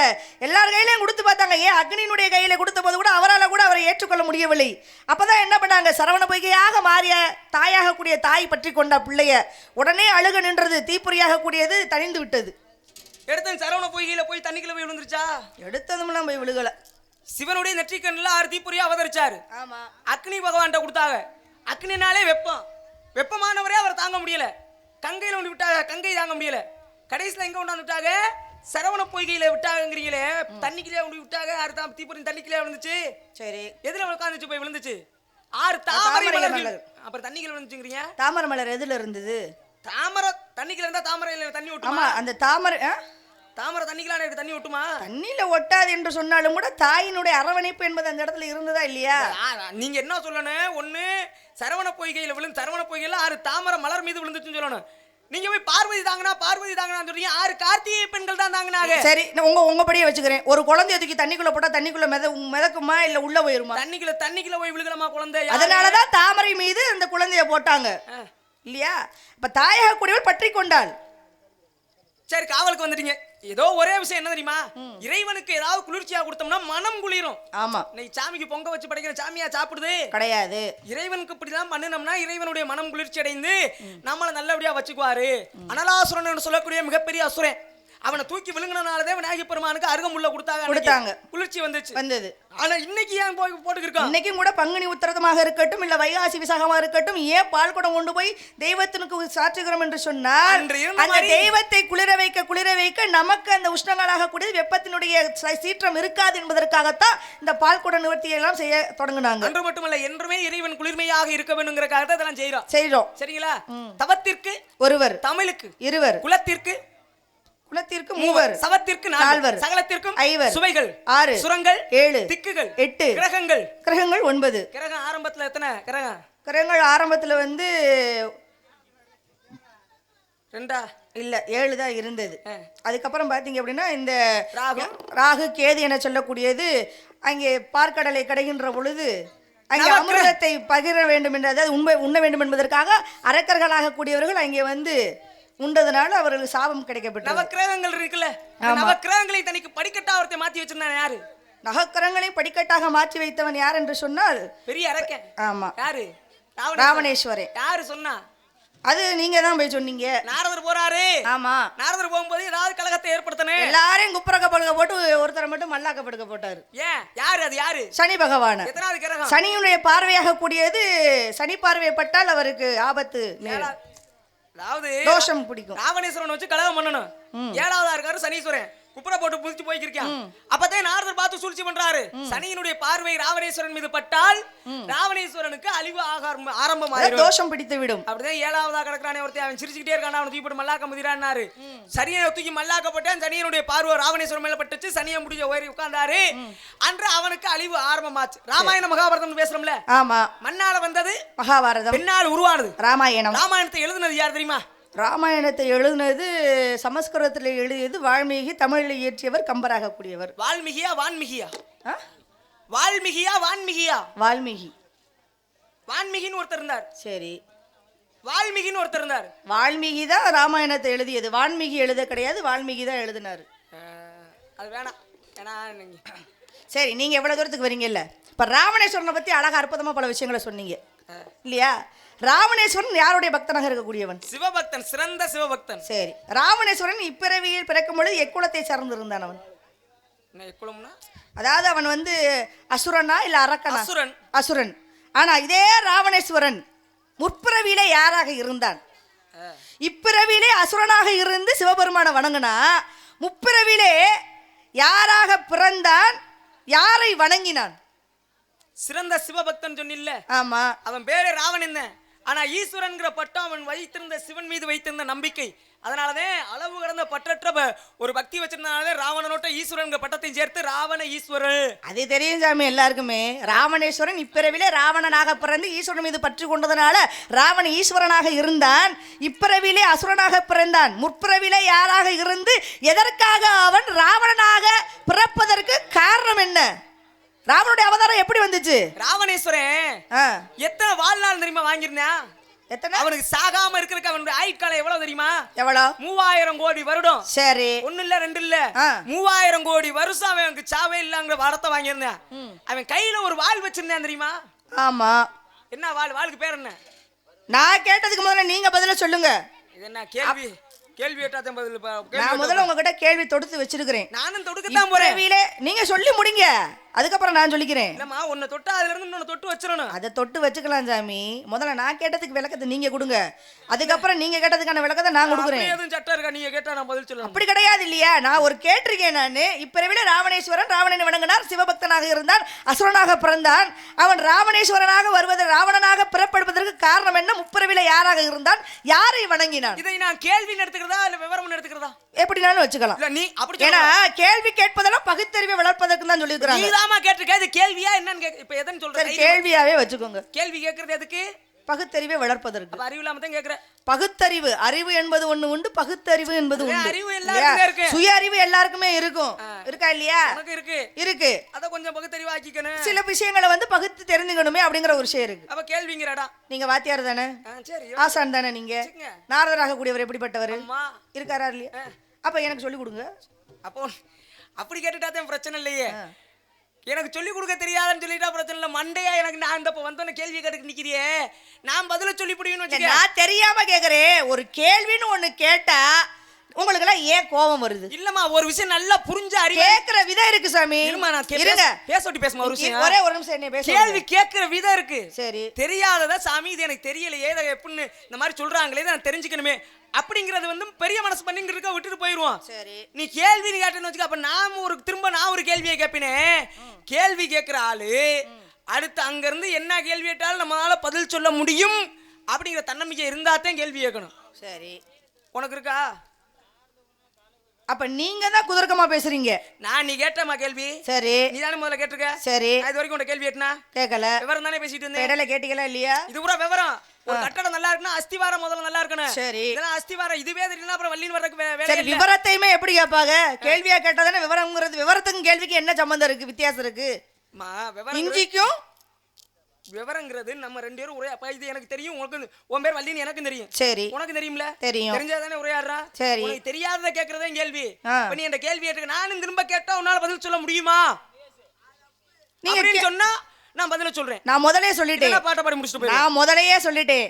எல்லார் கையிலையும் கொடுத்து பார்த்தாங்க. ஏன் அக்னியினுடைய கையில கொடுத்த போது கூட அவரால் கூட அவரை ஏற்றுக்கொள்ள முடியவில்லை. அப்பதான் என்ன பண்ணாங்க? சரவண பொய்கையாக மாறிய தாயாக கூடிய தாய் பற்றி கொண்ட பிள்ளைய உடனே அழுக நின்றது தீப்பொறியாக கூடியது தணிந்து விட்டது. எடுத்தன் சரவண பொய்கையில போய் தண்ணிக்குள்ள போய் விழுந்துருச்சா? எடுத்ததுமெல்லாம் போய் விழுகல. சிவனுடைய நெற்றிக்கண்ணில் ஆறு தீப்பொறியா அவதரிச்சாரு. ஆமா. அக்னி பகவான்கிட்ட கொடுத்தாங்க அக்னினாலே வெப்பம். வெப்பமானவரே அவர் தாங்க முடியல. கங்கையில கொண்டு விட்டாங்க கங்கை தாங்க முடியல. கடைசியில் எங்க கொண்டாந்து விட்டாங்க? சரவண பொய்கையில விட்டாங்கங்கிறீங்களே. தண்ணிக்குள்ளே கொண்டு விட்டாங்க. ஆறு தான் தீப்பொறி தண்ணிக்குள்ளே விழுந்துச்சு. சரி. எதுல உட்காந்துச்சு போய் விழுந்துச்சு? ஆறு தாமரை மலர். அப்புறம் தண்ணிக்குள்ள விழுந்துச்சுங்கிறீங்க? தாமரை மலர் எதுல இருந்தது? தாமரை தண்ணிக்குள்ள இருந்தா தாமரையில தண்ணி ஆமா ஒட்டுமா அந்த தாமரை ஆ? தாமரை தண்ணிக்குள்ள எனக்கு தண்ணி ஒட்டுமா? தண்ணியில ஒட்டாது என்று சொன்னாலும் கூட தாயினுடைய அரவணைப்பு என்பது அந்த இடத்துல இருந்ததா இல்லையா? ஆ, நீங்க என்ன சொல்லணும் ஒண்ணு சரவண பொய்கையில விழுந்து சரவண பொய்கையில ஆறு தாமரை மலர் மீது விழுந்துச்சுன்னு சொல்லணும். நீங்க போய் பார்வதி தாங்கனா பார்வதி தாங்கனான்னு சொல்றீங்க. ஆறு கார்த்திகை பெண்கள் தான் தாங்கினாங்க. சரி நான் உங்க உங்கபடியே வச்சுக்கிறேன். ஒரு குழந்தைய தூக்கி தண்ணிக்குள்ள போட்டா தண்ணிக்குள்ள மித மிதக்குமா இல்ல உள்ள போயிருமா? தண்ணிக்குள்ள தண்ணிக்குள்ள போய் விழுகலாமா குழந்தை யாரு? அதனாலதான் தாமரை மீது அந்த குழந்தைய போட்டாங்க. ஆ. இல்லையா? அப்ப தாயாக கூடியவள் பற்றி கொண்டாள். சரி காவலுக்கு வந்துட்டீங்க. ஏதோ ஒரே விஷயம் என்ன தெரியுமா? இறைவனுக்கு ஏதாவது குளிர்ச்சியா கொடுத்தோம்னா மனம் குளிரும். ஆமா. இன்னைக்கு சாமிக்கு பொங்க வச்சு படைக்கிற சாமியா சாப்பிடுது? கிடையாது. இறைவனுக்கு இப்படிதான் பண்ணினோம்னா இறைவனுடைய மனம் குளிர்ச்சி அடைந்து நம்மள நல்லபடியா வச்சுக்குவாரு. அனலாசுரன் சொல்லக்கூடிய மிகப்பெரிய அசுரன். அவனை தூக்கி விழுங்கினாலதான் விநாயகர் பெருமானுக்கு அருகமுள்ள கொடுத்தாங்க. கொடுத்தாங்க. குளிர்ச்சி வந்துச்சு. வந்தது. ஆனா இன்னைக்கு ஏன் போய் போட்டுக்கிருக்கோம் இன்னைக்கும் கூட பங்குனி உத்தரதமாக இருக்கட்டும் இல்ல வைகாசி விசாகமா இருக்கட்டும் ஏன் பால் குடம் கொண்டு போய் தெய்வத்தினுக்கு சாற்றுகிறோம் என்று சொன்னால் அந்த தெய்வத்தை குளிர வைக்க குளிர வைக்க நமக்கு அந்த உஷ்ணங்களாக கூடிய வெப்பத்தினுடைய சீற்றம் இருக்காது என்பதற்காகத்தான் இந்த பால் குட நிவர்த்தியை எல்லாம் செய்ய தொடங்குனாங்க. அன்று மட்டுமல்ல என்றுமே இறைவன் குளிர்மையாக இருக்க வேணுங்கிறக்காக தான் இதெல்லாம் செய்யறோம் செய்றோம். சரிங்களா? தவத்திற்கு ஒருவர். தமிழுக்கு இருவர். குலத்திற்கு குலத்திற்கு மூவர் சவத்திற்கு நால்வர். சகலத்திற்கும் ஐவர். சுவைகள் ஆறு. சுரங்கள் ஏழு. திக்குகள் எட்டு. கிரகங்கள் கிரகங்கள் ஒன்பது கிரகம் ஆரம்பத்துல எத்தனை கிரகம் கிரகங்கள் ஆரம்பத்துல வந்து ரெண்டா இல்ல ஏழு தான் இருந்தது. அதுக்கப்புறம் பாத்தீங்க அப்படின்னா இந்த ராகு. ராகு கேது என சொல்லக்கூடியது அங்கே பார்க்கடலை கடைகின்ற பொழுது அங்கே அமிர்தத்தை பகிர வேண்டும் என்று அதாவது உண்மை உண்ண வேண்டும் என்பதற்காக அரக்கர்களாக கூடியவர்கள் அங்கே வந்து உண்டதுனால அவர்களுக்கு சாபம் கிடைக்கப்பட்டது. நவக்கிரகங்கள் இருக்குல்ல. நவக்கிரகங்களை தனிக்கு படிக்கட்டா ஒருத்தன் மாத்தி வச்சிருந்தானே யாரு? நகக்கரங்களை படிக்கட்டாக மாற்றி வைத்தவன் யார் என்று சொன்னால் பெரிய அரக்கன். ஆமா. யாரு? ராவணேஸ்வரே. யாரு சொன்னா? அது நீங்க தான் போய் சொன்னீங்க. நாரதர் போறாரு. ஆமா. நாரதர் போகும்போது ஏதாவது கழகத்தை ஏற்படுத்தணும். எல்லாரையும் குப்புறக்க படுக்க போட்டு ஒருத்தரை மட்டும் மல்லாக்க படுக்க போட்டாரு. ஏன்? யாரு அது? யாரு? சனி பகவான. சனியினுடைய பார்வையாக கூடியது சனி பார்வைப்பட்டால் அவருக்கு ஆபத்து. நேரும். அதாவது தோஷம் பிடிக்கும். ராவணேஸ்வரன் வச்சு கலகம் பண்ணணும். ஏழாவதா இருக்காரு சனீஸ்வரன். குப்புற போட்டு புதிச்சு போய்க்கிருக்கான் அப்பதான் நாரதர் பார்த்து சூழ்ச்சி பண்றாரு? சனியினுடைய பார்வை ராவணேஸ்வரன் மீது பட்டால் ராவணேஸ்வரனுக்கு அழிவு ஆகாரம் ஆரம்பமாயிரும். தோஷம் பிடித்து விடும் அப்படிதான் ஏழாவதா கிடக்குறானே ஒருத்தன் அவன் சிரிச்சுக்கிட்டே இருக்கான். அவனை தூக்கி போட்டு மல்லாக்க முதிரான்னாரு. சனியை தூக்கி மல்லாக்கப்பட்டான் சனியனுடைய பார்வை ராவணேஸ்வரன் மேல பட்டுச்சு. சனியை முடிஞ்ச உயரி உட்கார்ந்தாரு. அன்று அவனுக்கு அழிவு ஆரம்பமாச்சு. ராமாயண மகாபாரதம் பேசுறோம்ல? ஆமா. மண்ணால வந்தது? மகாபாரதம். பெண்ணால் உருவானது. ராமாயணம். ராமாயணத்தை எழுதுனது யார் தெரியுமா? ராமாயணத்தை எழுதினது சமஸ்கிருதத்தில் எழுதியது வால்மீகி தமிழில் இயற்றியவர் கம்பராக கூடியவர் வால்மீகியா வான்மிகியா? வால்மீகியா வான்மிகியா? வால்மீகி. வான்மிகின்னு ஒருத்தர் இருந்தார். சரி. வால்மீகின்னு ஒருத்தர் இருந்தார். வால்மீகி தான் ராமாயணத்தை எழுதியது. வால்மீகி எழுத கிடையாது வால்மீகி தான் எழுதினார். அது வேணாம். ஏன்னா சரி நீங்க எவ்வளவு தூரத்துக்கு வரீங்கல்ல? இப்ப ராவணேஸ்வரனை பத்தி அழகா அற்புதமா பல விஷயங்களை சொன்னீங்க. இல்லையா? ராவணேஸ்வரன் யாருடைய பக்தனாக இருக்கக்கூடியவன்? சிவபக்தன் சிறந்த சிவபக்தன். சரி. ராவணேஸ்வரன் இப்பிறவியில் பிறக்கும் பொழுது எக்குலத்தை சார்ந்திருந்தான் அவன். என்ன குளம்னா அதாவது அவன் வந்து அசுரனா இல்ல அரக்கனா? அசுரன். அசுரன். ஆனா இதே ராவணேஸ்வரன் முற்பிறவியிலே யாராக இருந்தான்? இப்பிறவியிலே அசுரனாக இருந்து சிவபெருமானை வணங்கினா முப்பிறவிலே யாராக பிறந்தான்? யாரை வணங்கினான்? சிறந்த சிவபக்தன் சொன்னில்ல? ஆமா. அவன் பேரு ராவணன் தான் ஆனா ஈஸ்வரன்கிற பட்டம் அவன் வைத்திருந்த சிவன் மீது வைத்திருந்த நம்பிக்கை. அதனாலதான் அளவு கடந்த பற்றற்ற ஒரு பக்தி வச்சிருந்தனால ராவணனோட்ட ஈஸ்வரன்கிற பட்டத்தையும் சேர்த்து ராவண ஈஸ்வரன் அது தெரியும் சாமி எல்லாருக்குமே. ராவணேஸ்வரன் இப்பிறவிலே ராவணனாக பிறந்து ஈஸ்வரன் மீது பற்று கொண்டதனால ராவண ஈஸ்வரனாக இருந்தான். இப்பிறவிலே அசுரனாக பிறந்தான். முற்பிறவிலே யாராக இருந்து எதற்காக அவன் ராவணனாக பிறப்பதற்கு காரணம் என்ன? ராவனுடைய அவதாரம் எப்படி வந்துச்சு? ராவணேஸ்வரன் எத்தனை வாழ்நாள் தெரியுமா வாங்கியிருந்தான் எத்தனை? அவனுக்கு சாகாம இருக்கிறதுக்கு அவனுடைய ஆயுட்காலம் எவ்வளவு தெரியுமா? எவ்வளோ? மூவாயிரம் கோடி வருடம். சரி. ஒண்ணு இல்ல ரெண்டு இல்ல. மூவாயிரம் கோடி வருஷம் அவனுக்கு சாவே இல்லங்கிற வரத்தை வாங்கியிருந்தேன் அவன் கையில ஒரு வாள் வச்சிருந்தான் தெரியுமா? ஆமா. என்ன வாள்? வாளுக்கு பேர் என்ன? நான் கேட்டதுக்கு முதல்ல நீங்க பதில சொல்லுங்க. இது என்ன கேள்வி? கேள்வி எட்டாத்தான் பதில் நான் முதல்ல உங்ககிட்ட கேள்வி தொடுத்து வச்சிருக்கிறேன். நானும் தொடுக்கத்தான் போறேன். நீங்க சொல்லி முடிங்க. அதுக்கப்புறம் நான் சொல்லிக்கிறேன். இல்லம்மா உன்னை தொட்டா அதுல இருந்து இன்னொன்னு தொட்டு வச்சிடணும். அதை தொட்டு வச்சுக்கலாம் சாமி. முதல்ல நான் கேட்டதுக்கு விளக்கத்தை நீங்க கொடுங்க. அதுக்கப்புறம் நீங்க கேட்டதுக்கான விளக்கத்தை நான் கொடுக்குறேன். எதுவும் சட்டம் இருக்கா? நீங்க கேட்டா நான் பதில் சொல்லணும். அப்படி கிடையாது இல்லையா? நான் ஒரு கேட்டிருக்கேன் நான். இப்பிறவில ராவணேஸ்வரன் ராவணனை வணங்கினார். சிவபக்தனாக இருந்தான். அசுரனாக பிறந்தான். அவன் ராவணேஸ்வரனாக வருவது ராவணனாக பிறப்படுவதற்கு காரணம் என்ன? முப்பிறவில யாராக இருந்தான்? யாரை வணங்கினான்? இதை நான் கேள்வி எடுத்துக்கிறதா? இல்ல விவரம் எடுத்துக்கிறதா? எப்படினாலும் வச்சுக்கலாம். நீ அப்படி ஏன்னா. கேள்வி கேட்பதெல்லாம் பகுத்தறிவை வளர்ப்பதற்கு தான் சொல்லியிருக்கிறாங்க. நீதாம்மா கேட்டிருக்க இது கேள்வியா என்னன்னு கேக்க இப்ப எதுன்னு சொல்றேன்? கேள்வியாவே வச்சுக்கோங்க. கேள்வி கேட்கறது எதுக்கு? பகுத்தறிவை வளர்ப்பதற்கு. அறிவு இல்லாம தான் கேக்குற பகுத்தறிவு அறிவு என்பது ஒண்ணு உண்டு பகுத்தறிவு என்பது உண்டு. அறிவு? எல்லாருக்குமே இருக்கு. சுய அறிவு எல்லாருக்குமே இருக்கும். இருக்கா இல்லையா? இருக்கு. இருக்கு. அத கொஞ்சம் பகுத்தறிவாக்கிக்கணும் சில விஷயங்களை வந்து பகுத்து தெரிஞ்சுக்கணுமே அப்படிங்கிற ஒரு விஷயம் இருக்கு. அப்ப கேள்விங்கிறடா. நீங்க வாத்தியார் தானே? சரி ஆசான் தானே நீங்க. நாரதராக கூடியவர் எப்படிப்பட்டவர்? இருக்காரா இல்லையா? அப்ப எனக்கு சொல்லி கொடுங்க. அப்போ அப்படி கேட்டுட்டா தான் பிரச்சனை இல்லையே. எனக்கு சொல்லி கொடுக்க தெரியாதுன்னு சொல்லிட்டா பிரச்சனை இல்லை மண்டையா எனக்கு நான் இந்த வந்தோன்னு கேள்வி கேட்டுக்கு நிக்கிறியே. நான் பதில சொல்லி வச்சுக்க நான் தெரியாம கேக்குறேன். ஒரு கேள்வின்னு ஒண்ணு கேட்டா உங்களுக்கு எல்லாம் ஏன் கோபம் வருது? இல்லம்மா ஒரு விஷயம் நல்லா புரிஞ்ச அறிவு கேக்குற விதம் இருக்கு சாமி. இருமா நான் இருங்க. பேச- பேச விட்டு பேசுமா ஒரு விஷயம்? ஒரே ஒரு நிமிஷம் என்ன பேச கேள்வி கேட்கிற விதம் இருக்கு. சரி. தெரியாததா சாமி இது எனக்கு தெரியலையே இதை எப்படின்னு இந்த மாதிரி சொல்றாங்களே இதை நான் தெரிஞ்சுக்கணுமே. அப்படிங்கறது வந்து பெரிய மனசு பண்ணிட்டு இருக்க விட்டுட்டு போயிருவோம். சரி. நீ கேள்வி நீ கேட்டேன்னு வச்சுக்க அப்ப நாம ஒரு திரும்ப நான் ஒரு கேள்வியை கேட்பினே கேள்வி கேட்கிற ஆளு அடுத்து அங்க இருந்து என்ன கேள்வி கேட்டாலும் நம்மளால பதில் சொல்ல முடியும் அப்படிங்கிற தன்னம்பிக்கை இருந்தா தான் கேள்வி கேட்கணும். சரி. உனக்கு இருக்கா? அப்ப நீங்க தான் குதர்க்கமா பேசுறீங்க. நான் நீ கேட்டமா கேள்வி. சரி. நீ தானே முதல்ல கேட்டிருக்க? சரி. இது வரைக்கும் உன்ட கேள்வி கேட்டனா? கேட்கல விவரம் தானே பேசிட்டு இருந்தேன். இடையில கேட்டீங்களா இல்லையா? இது பூரா விவரம். ஒரு கட்டடம் நல்லா இருக்குன்னா அஸ்திவாரம் முதல்ல நல்லா இருக்கணும். சரி. இதெல்லாம் அஸ்திவாரம் இதுவே தெரியல அப்புறம் வள்ளின்னு வர்றதுக்கு வே- வேலை சரி. விவரத்தையுமே எப்படி கேட்பாங்க? கேள்வியா கேட்டாதானே விவரம்ங்கிறது? விவரத்துக்கும் கேள்விக்கு என்ன சம்பந்தம் இருக்கு? வித்தியாசம் இருக்கு? இஞ்சிக்கும்? விவரங்கிறது நம்ம ரெண்டு பேரும் ஒரே அப்ப இது எனக்கு தெரியும். உனக்கு உன் பேர் வள்ளின்னு எனக்கும் தெரியும். சரி. உனக்கு தெரியும்ல? தெரியும். தெரிஞ்சாதானே உரையாடுறா? சரி. உனக்கு தெரியாதத கேக்குறதே கேள்வி. நீ இந்த கேள்வி கேட்டு நானும் திரும்ப கேட்டா உன்னால பதில் சொல்ல முடியுமா? நீங்க சொன்னா நான் பதில சொல்றேன். நான் முதலே சொல்லிட்டேன். பாட்ட பாடி முடிச்சுட்டு நான் முதலையே சொல்லிட்டேன்.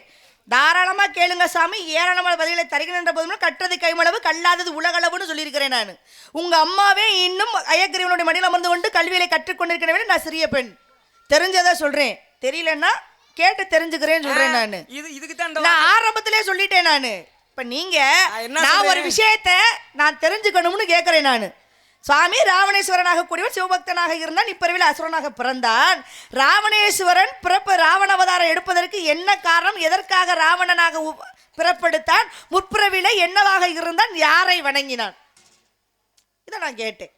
தாராளமா கேளுங்க சாமி. ஏராளமான பதில்களை தருகின்ற போதும் கற்றது கைமளவு கல்லாதது உலகளவுன்னு சொல்லியிருக்கிறேன் நான். உங்க அம்மாவே இன்னும் அயக்கிரவனுடைய மடியில் அமர்ந்து கொண்டு கல்வியை கற்றுக்கொண்டிருக்கிறேன் நான் சிறிய பெண். தெரிஞ்சதை சொல்றேன். தெரியலன்னா கேட்டு தெரிஞ்சுக்கிறேன்னு சொல்றேன் நான். இது இதுக்கு தான் நான் ஆரம்பத்திலே சொல்லிட்டேன் நான். இப்ப நீங்க நான் ஒரு? விஷயத்த நான் தெரிஞ்சுக்கணும்னு கேட்கிறேன் நான். சுவாமி ராவணேஸ்வரனாக கூடியவர் சிவபக்தனாக இருந்தான் இப்பிறவில் அசுரனாக பிறந்தான். ராவணேஸ்வரன் பிறப்பு ராவண அவதாரம் எடுப்பதற்கு என்ன காரணம் எதற்காக ராவணனாக பிறப்பெடுத்தான் முற்பிறவில என்னவாக இருந்தான் யாரை வணங்கினான்? இதை நான் கேட்டேன்.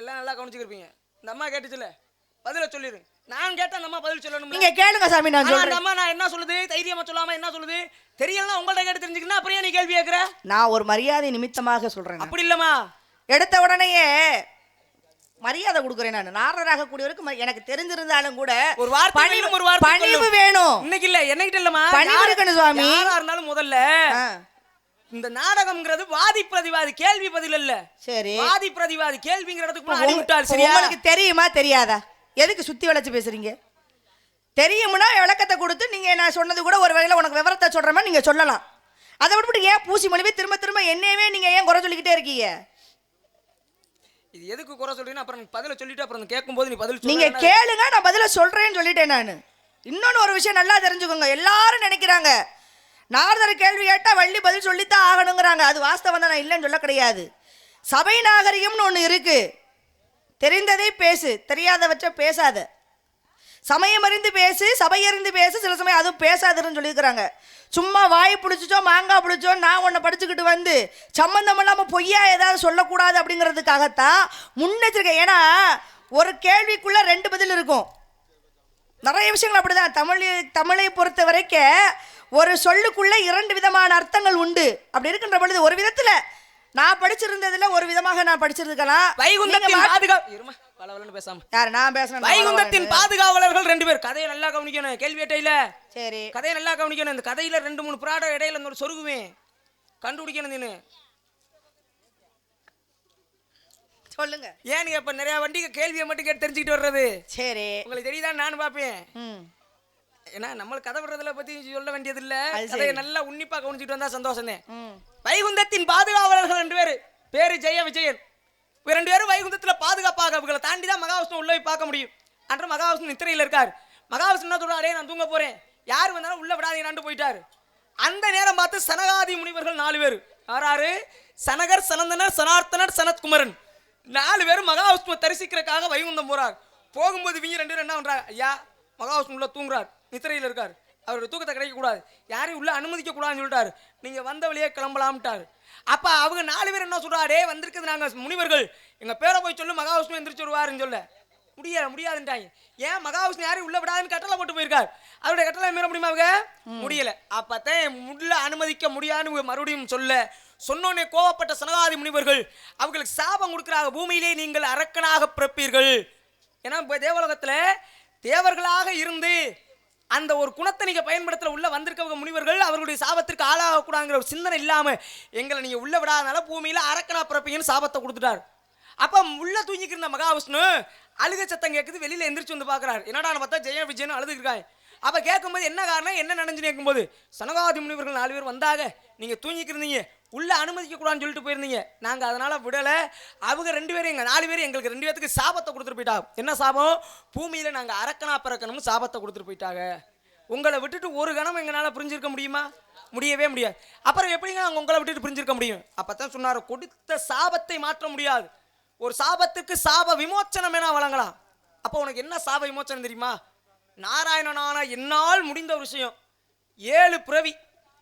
எல்லாம் நல்லா கவனிச்சுக்கிருப்பீங்க இந்த அம்மா கேட்டுச்சுல? பதில சொல்லிரு நான் கேட்டா அந்த அம்மா பதில் சொல்லணும் நீங்க கேளுங்க சாமி நான் சொல்றேன். அம்மா நான் என்ன சொல்லுது? தைரியமா சொல்லாம என்ன சொல்லுது? தெரியலன்னா உங்கள்ட்ட கேட்டு தெரிஞ்சுக்கணும் அப்புறம் ஏன் நீ கேள்வி கேட்கிற? நான் ஒரு மரியாதை நிமித்தமாக சொல்றேன். அப்படி இல்லம்மா. எடுத்த உடனேயே மரியாதை கொடுக்குறேன் நான். நாரதராக கூடியவருக்கு எனக்கு தெரிஞ்சிருந்தாலும் கூட ஒரு வார்த்தை பணிவு- ஒரு வார்த்தை பணிவு. வேணும். இன்னைக்கு இல்ல என்னகிட்ட இல்லம்மா? பணிவு இருக்கணும் சுவாமி. யாரா இருந்தாலும் முதல்ல இந்த நாடகம்ங்கிறது வாதி பிரதிவாதி கேள்வி பதில் இல்ல. சரி. வாதி பிரதிவாதி கேள்விங்கிற இடத்துக்கு இப்ப முன்னாடி உங்க- விட்டால் இப்ப சரியா? உங்களுக்கு தெரியுமா தெரியாதா? எதுக்கு சுத்தி வளைச்சு பேசுறீங்க? தெரியும்னா விளக்கத்தை கொடுத்து நீங்க நான் சொன்னது கூட ஒரு வகையில உனக்கு விவரத்தை சொல்ற மாதிரி நீங்க சொல்லலாம். அதை விட்டுவிட்டு ஏன் பூசி மொழிவே திரும்ப திரும்ப என்னையவே நீங்க ஏன் குறை சொல்லிக்கிட்டே இருக்கீங்க? இது எதுக்கு குறை சொல்றீங்கன்னா அப்புறம் பதில சொல்லிட்டு அப்புறம் கேட்கும் போது நீ பதில் நீங்க கேளுங்க நான் பதில சொல்றேன்னு சொல்லிட்டேன் நான். இன்னொன்னு ஒரு விஷயம் நல்லா தெரிஞ்சுக்கோங்க. எல்லாரும் நினைக்கிறாங்க. நாரதர் கேள்வி கேட்டா வள்ளி பதில் சொல்லித்தான் ஆகணுங்கிறாங்க. அது வாஸ்தவம் தான் நான் இல்லைன்னு சொல்ல கிடையாது. சபை நாகரிகம்னு ஒன்று இருக்கு. தெரிந்ததை பேசு. தெரியாதவற்றை பேசாத. சமயம் அறிந்து பேசு சபையறிந்து பேசு சில சமயம் அதுவும் பேசாதுன்னு சொல்லியிருக்கிறாங்க. சும்மா வாய் பிடிச்சிச்சோ மாங்காய் பிடிச்சோ நான் உன்னை படிச்சுக்கிட்டு வந்து சம்மந்தம் இல்லாமல் பொய்யா ஏதாவது சொல்லக்கூடாது அப்படிங்கிறதுக்காகத்தான் முன்னெச்சரிக்கை. ஏன்னா ஒரு கேள்விக்குள்ள ரெண்டு பதில் இருக்கும். நிறைய விஷயங்கள் அப்படிதான். தமிழ் தமிழை பொறுத்த வரைக்கும் ஒரு சொல்லுக்குள்ள இரண்டு விதமான அர்த்தங்கள் உண்டு அப்படி இருக்கின்ற பொழுது ஒரு விதத்துல நான் படிச்சிருந்ததுல ஒரு விதமாக நான் படிச்சிருக்கலாம். வைகுந்தத்தின் பலவலன்னு பேசாம. யார் நான் பேசுறேன் வைகுந்தத்தின் பாதுகாவலர்கள் ரெண்டு பேர். கதையை நல்லா கவனிக்கணும். கேள்வி அட்டையில சரி. கதையை நல்லா கவனிக்கணும். இந்த கதையில ரெண்டு மூணு புராட இடையில இந்த ஒரு சொருகுவேன் கண்டுபிடிக்கணும் நீனு. சொல்லுங்க. ஏன் இப்ப நிறைய வண்டிக்கு கேள்வியை மட்டும் கேட்டு தெரிஞ்சுக்கிட்டு வர்றது? சரி. உங்களுக்கு தெரியுதா? நானும் பார்ப்பேன் ம். ஏன்னா நம்மளுக்கு கதை விடுறதுல பத்தி சொல்ல வேண்டியது இல்ல அது நல்லா உன்னிப்பா கவனிச்சுட்டு வந்தா சந்தோஷம் வைகுந்தத்தின் பாதுகாவலர்கள் ரெண்டு பேரு. பேரு ஜெய விஜயன். ரெண்டு பேரும் வைகுந்தத்தில் பாதுகாப்பாக அவங்களை தாண்டி தான் மகாவிஷ்ணு உள்ளே போய் பார்க்க முடியும். அன்று மகாவிஷ்ணு நித்திரையில் இருக்கார். மகாவிஷ்ணு என்ன சொல்கிறாரே நான் தூங்க போகிறேன் யார் வந்தாலும் உள்ள விடாதீங்கன்னு போயிட்டார். அந்த நேரம் பார்த்து சனகாதி முனிவர்கள் நாலு பேர். யாராரு சனகர் சனந்தனர் சனார்த்தனர் சனத்குமரன். நாலு பேரும் மகாவிஷ்ணுவை தரிசிக்கிறதுக்காக வைகுந்தம் போகிறார் போகும்போது இவங்க ரெண்டு பேரும் என்ன பண்ணுறாங்க ஐயா மகாவிஷ்ணு உள்ளே தூங்குறார். நித்திரையில் இருக்கார். அவருடைய தூக்கத்தை கிடைக்க கூடாது யாரையும் உள்ள அனுமதிக்க கூடாதுன்னு சொல்லிட்டாரு. நீங்க வந்த வழியே கிளம்பலாம்ட்டாரு. அப்ப அவங்க நாலு பேர் என்ன சொல்றாடே வந்திருக்குது நாங்க முனிவர்கள். எங்க பேரை போய் சொல்லு மகாவிஷ்ணு எந்திரிச்சு வருவாருன்னு சொல்ல. முடியல முடியாதுன்ட்டாங்க. ஏன்? மகாவிஷ்ணு யாரையும் உள்ள விடாதுன்னு கட்டளை போட்டு போயிருக்காரு. அவருடைய கட்டளை மீற முடியுமா அவங்க? முடியல. அப்பதான் உள்ள அனுமதிக்க முடியாதுன்னு மறுபடியும் சொல்ல. சொன்னோன்னே கோவப்பட்ட சனகாதி முனிவர்கள் அவங்களுக்கு சாபம் கொடுக்குறாங்க. பூமியிலே நீங்கள் அரக்கனாக பிறப்பீர்கள். ஏன்னா இப்போ தேவலோகத்துல தேவர்களாக இருந்து அந்த ஒரு குணத்தை நீங்கள் பயன்படுத்துகிற உள்ளே வந்திருக்கவங்க முனிவர்கள் அவர்களுடைய சாபத்திற்கு ஆளாகக்கூடாதுங்கிற ஒரு சிந்தனை இல்லாமல் எங்களை நீங்கள் உள்ள விடாதனால பூமியில் அரக்கனா பிறப்பீங்கன்னு சாபத்தை கொடுத்துட்டார். அப்போ உள்ளே தூங்கிக்கிருந்த இருந்த மகாவிஷ்ணு அழுக சத்தம் கேட்குது வெளியில் எந்திரிச்சு வந்து பார்க்குறாரு என்னடான்னு பார்த்தா ஜெய விஜயன் அழுதுருக்காங்க அப்போ கேட்கும்போது என்ன காரணம் என்ன நினைஞ்சு கேட்கும்போது சனகாதி முனிவர்கள் நாலு பேர் வந்தாக நீங்கள் தூங்கிக்கிருந்தீங்க உள்ளே அனுமதிக்கக்கூடாதுன்னு சொல்லிட்டு போயிருந்தீங்க. நாங்கள் அதனால் விடலை. அவங்க ரெண்டு பேரும் எங்கள் நாலு பேரும் எங்களுக்கு ரெண்டு பேத்துக்கு சாபத்தை கொடுத்துட்டு போயிட்டாங்க. என்ன சாபம்? பூமியில் நாங்கள் அரக்கனா பிறக்கணும்னு சாபத்தை கொடுத்துட்டு போயிட்டாங்க. உங்களை விட்டுட்டு ஒரு கணம் எங்களால் புரிஞ்சிருக்க முடியுமா? முடியவே முடியாது. அப்புறம் எப்படிங்க நாங்கள் உங்களை விட்டுட்டு புரிஞ்சிருக்க முடியும்? அப்போ தான் சொன்னார் கொடுத்த சாபத்தை மாற்ற முடியாது. ஒரு சாபத்துக்கு சாப விமோச்சனம் வேணால் வழங்கலாம். அப்போ உனக்கு என்ன சாப விமோச்சனம் தெரியுமா? நாராயணனான என்னால் முடிந்த ஒரு விஷயம். ஏழு பிறவி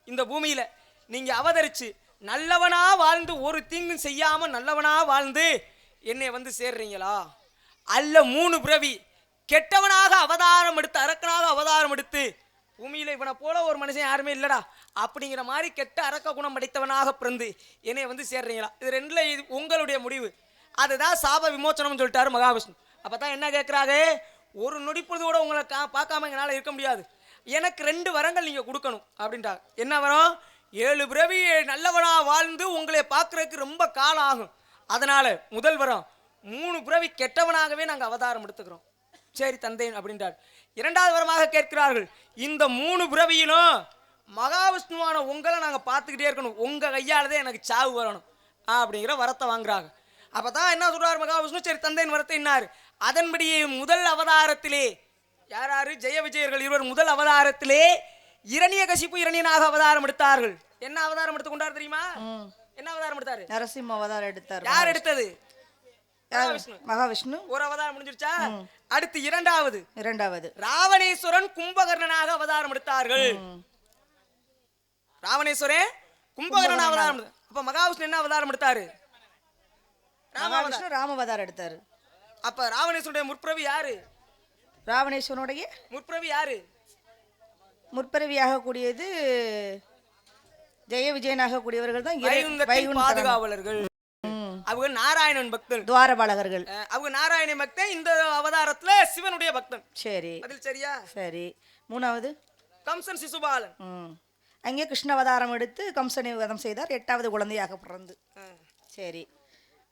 இந்த பூமியில். நீங்கள் அவதரிச்சு நல்லவனா வாழ்ந்து ஒரு தீங்கும் செய்யாமல் நல்லவனா வாழ்ந்து என்னை வந்து சேர்றீங்களா? அல்ல மூணு பிறவி. கெட்டவனாக அவதாரம் எடுத்து அரக்கனாக அவதாரம் எடுத்து பூமியில் இவனை போல ஒரு மனுஷன் யாருமே இல்லடா. அப்படிங்கிற மாதிரி கெட்ட அரக்க குணம் படைத்தவனாக பிறந்து என்னை வந்து சேர்றீங்களா? இது ரெண்டில் இது உங்களுடைய முடிவு. அதுதான் சாப விமோச்சனம்னு சொல்லிட்டாரு மகாவிஷ்ணு. அப்பதான் என்ன கேட்குறாங்க ஒரு நொடிப்பொழுது கூட உங்களை கா பார்க்காம எங்களால் இருக்க முடியாது. எனக்கு ரெண்டு வரங்கள் நீங்கள் கொடுக்கணும் அப்படின்ட்டாங்க என்ன வரம்? ஏழு பிறவி நல்லவனா வாழ்ந்து உங்களை பார்க்கறதுக்கு ரொம்ப காலம் ஆகும். அதனால முதல் வரம் மூணு பிறவி கெட்டவனாகவே நாங்கள் அவதாரம் எடுத்துக்கிறோம். சரி தந்தை அப்படின்றார். இரண்டாவது வரமாக கேட்கிறார்கள் இந்த மூணு பிறவியிலும் மகாவிஷ்ணுவான உங்களை நாங்கள் பார்த்துக்கிட்டே இருக்கணும். உங்க கையாலதே எனக்கு சாவு வரணும் அப்படிங்கிற வரத்தை வாங்குறாங்க. அப்பதான் என்ன சொல்கிறார் மகாவிஷ்ணு? சரி தந்தையின் வரத்தை என்னார்? அதன்படியே முதல் அவதாரத்திலே யார் யார்? ஜெய விஜயர்கள் இருவர் முதல் அவதாரத்திலே இரணிய கசிப்பு இரணியனாக அவதாரம் எடுத்தார்கள். என்ன அவதாரம் எடுத்து கொண்டார் தெரியுமா என்ன அவதாரம் எடுத்தாரு? நரசிம்ம அவதாரம் எடுத்தார். யார் எடுத்தது? மகாவிஷ்ணு. ஒரு அவதாரம் முடிஞ்சிருச்சா? அடுத்து இரண்டாவது. இரண்டாவது. ராவணேஸ்வரன் கும்பகர்ணனாக அவதாரம் எடுத்தார்கள். ராவணேஸ்வரன் கும்பகர்ணன் அவதாரம். அப்ப மகாவிஷ்ணு என்ன அவதாரம் எடுத்தாரு? ராம அவதாரம். மகாவிஷ்ணு ராம அவதாரம் எடுத்தாரு. அப்ப ராவணேஸ்வருடைய முற்பிரவி யாரு? ராவணேஸ்வரனுடைய முற்பிரவி யாரு? முற்பிறவியாக கூடியது ஜெய விஜயனாக கூடியவர்கள் தான் வைகுண்ட பாதுகாவலர்கள். அவங்க நாராயணன் பக்தன் துவாரபாலகர்கள். அவங்க நாராயணன் பக்தன் இந்த அவதாரத்துல சிவனுடைய பக்தன். சரி. பதில் சரியா? சரி. மூணாவது? கம்சன் சிசுபாலன். அங்கே கிருஷ்ண அவதாரம் எடுத்து கம்சனை வதம் செய்தார். எட்டாவது குழந்தையாக பிறந்து. சரி.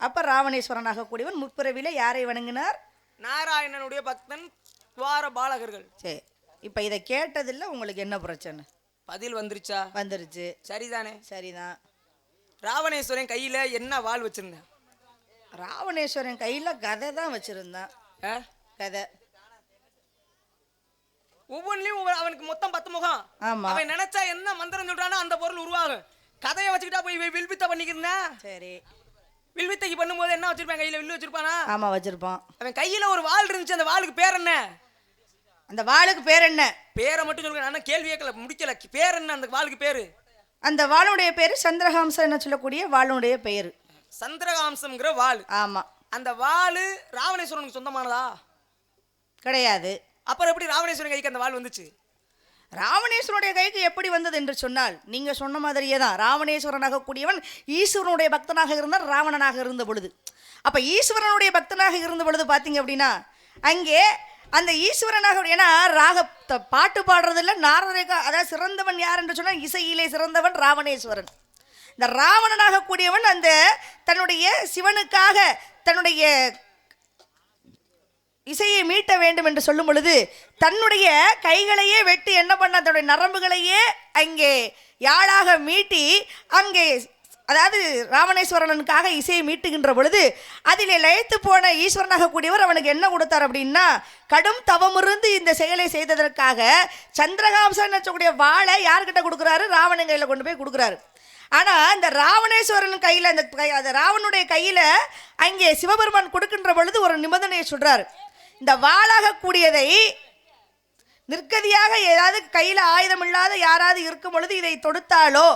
அப்ப ராவணேஸ்வரனாக கூடியவன் முற்பிறவில யாரை வணங்கினார்? நாராயணனுடைய பக்தன் துவார பாலகர்கள் சரி. இப்போ இதை கேட்டதில்ல உங்களுக்கு என்ன பிரச்சனை? பதில் வந்துருச்சா? வந்துருச்சு. சரிதானே. சரிதான். ராவணேஸ்வரன் கையில என்ன வாள் வச்சிருந்தேன் ராவணேஸ்வரன் கையில கதை தான் வச்சிருந்தான். அஹ்? கதை. ஒவ்வொன்றிலையும் ஒவ்வொரு- அவனுக்கு மொத்தம் பத்து முகம். ஆமா. அவன் நினைச்சா என்ன மந்திரம் சொல்றானோ அந்த பொருள் உருவாகும். கதையை வச்சுக்கிட்டா போய் வி- வில்வித்தை பண்ணிக்கிறேன் சரி. வில்வித்தைக்கு பண்ணும்போது என்ன வச்சிருப்பான் கையில? வில்லு வச்சிருப்பானா? ஆமா வச்சிருப்பான். அவன் கையில ஒரு வாள் இருந்துச்சு அந்த வாளுக்கு பேர் என்ன? அந்த வாளுக்கு பேர் என்ன? பேரை மட்டும் சொல்லுங்க. நான் கேள்வி கேட்கல. முடிக்கல. பேர் என்ன? அந்த வாளுக்கு பேரு? அந்த வாளுடைய பேர் சந்திரஹாம்சம் என்ன சொல்லக்கூடிய வாளுடைய பெயர். சந்திரகாம்சம்ங்கிற வாள். ஆமா. அந்த வாள் ராவணேஸ்வரனுக்கு சொந்தமானதா? கிடையாது. அப்புறம் எப்படி ராவணேஸ்வரன் கைக்கு அந்த வாள் வந்துச்சு? ராவணேஸ்வரனுடைய கைக்கு எப்படி வந்தது என்று சொன்னால் நீங்க சொன்ன மாதிரியே தான். ராவணேஸ்வரனாக கூடியவன் ஈஸ்வரனுடைய பக்தனாக இருந்தால் ராவணனாக இருந்த பொழுது. அப்ப ஈஸ்வரனுடைய பக்தனாக இருந்த பொழுது பாத்தீங்க அப்படின்னா அங்கே அந்த ஈஸ்வரனாக ஏன்னா ராக பாட்டு பாடுறதில்ல. நாரதரேகா அதாவது சிறந்தவன் யார் என்று சொன்னால் இசையிலே சிறந்தவன் ராவணேஸ்வரன். இந்த ராவணனாக கூடியவன் அந்த தன்னுடைய சிவனுக்காக தன்னுடைய இசையை மீட்ட வேண்டும் என்று சொல்லும் பொழுது தன்னுடைய கைகளையே வெட்டி என்ன பண்ண தன்னுடைய நரம்புகளையே அங்கே யாழாக மீட்டி அங்கே அதாவது ராவணேஸ்வரனுக்காக இசையை மீட்டுகின்ற பொழுது அதிலே லயத்து போன ஈஸ்வரனாக கூடியவர் அவனுக்கு என்ன கொடுத்தார் அப்படின்னா கடும் தவமிருந்து இந்த செயலை செய்ததற்காக சந்திரகாம்சன் சொல்லக்கூடிய வாழை யார்கிட்ட கொடுக்குறாரு? ராவணன் கையில் கொண்டு போய் கொடுக்குறாரு. ஆனால் இந்த ராவணேஸ்வரன் கையில் அந்த கை- அந்த ராவனுடைய கையில் அங்கே சிவபெருமான் கொடுக்கின்ற பொழுது ஒரு நிபந்தனையை சொல்கிறார் இந்த வாளாக கூடியதை நிற்கதியாக ஏதாவது கையில் ஆயுதம் இல்லாத யாராவது இருக்கும் பொழுது இதை தொடுத்தாலோ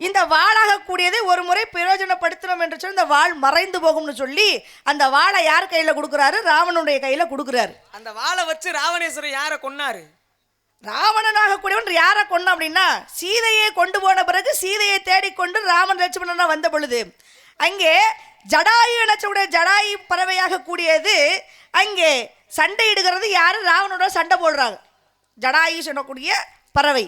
இந்த வாளாக கூடியதை ஒரு முறை பிரயோஜனப்படுத்தணும் என்று சொல்லி இந்த வாள் மறைந்து போகும்னு சொல்லி அந்த வாளை யார் கையில கொடுக்குறாரு? ராவனுடைய கையில கொடுக்குறாரு. அந்த வாளை வச்சு ராவணேஸ்வரன் யாரை கொன்னாரு? ராவணனாக கூடியவன் யாரை கொண்டான் அப்படின்னா சீதையை கொண்டு போன பிறகு சீதையை தேடிக்கொண்டு ராமன் லட்சுமணனா வந்த பொழுது அங்கே ஜடாயு நச்சவுடைய ஜடாயு பறவையாக கூடியது அங்கே சண்டையிடுகிறது யாரு? ராவனோட சண்டை போடுறாங்க. ஜடாயு சொல்லக்கூடிய பறவை.